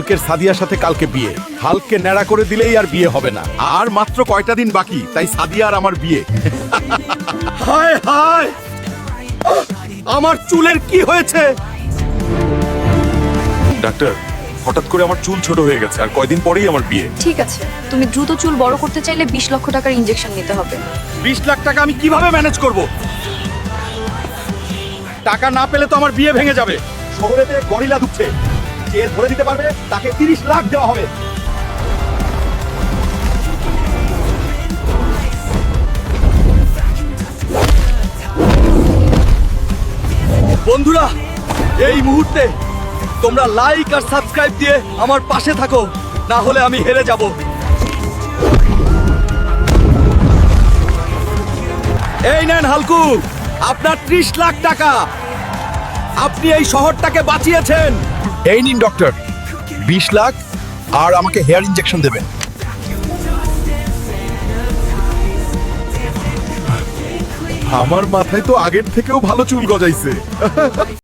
হালকের সাদিয়ার সাথে কালকে বিয়ে। হালকে ন্যাড়া করে দিলেই আর বিয়ে হবে না। আর মাত্র কয়টা দিন বাকি তাই সাদিয়া আর আমার বিয়ে। হায় হায়! আমার চুলের কি হয়েছে? ডাক্তার হঠাৎ করে আমার চুল ছোট হয়ে গেছে আর কয়দিন পরেই আমার বিয়ে। ঠিক আছে তুমি দ্রুত চুল বড় করতে চাইলে বিশ লক্ষ টাকার ইনজেকশন নিতে হবে। বিশ লাখ টাকা আমি কীভাবে ম্যানেজ করব? টাকা না পেলে তো আমার বিয়ে ভেঙে যাবে। শহরেতে গরিলা ঢুকছে। যে ধরে দিতে পারবে, তাকে তিরিশ লাখ দেওয়া হবে। বন্ধুরা, এই মুহূর্তে তোমরা লাইক আর সাবস্ক্রাইব দিয়ে আমার পাশে থাকো, না হলে আমি হেরে যাব। এই নেন হালকু, আপনার ত্রিশ লাখ টাকা। আপনি এই শহরটাকে বাঁচিয়েছেন। এই নিন ডক্টর বিশ লাখ আর আমাকে হেয়ার ইঞ্জেকশন দেবেন। আমার মাথায় তো আগের থেকেও ভালো চুল গজাইছে।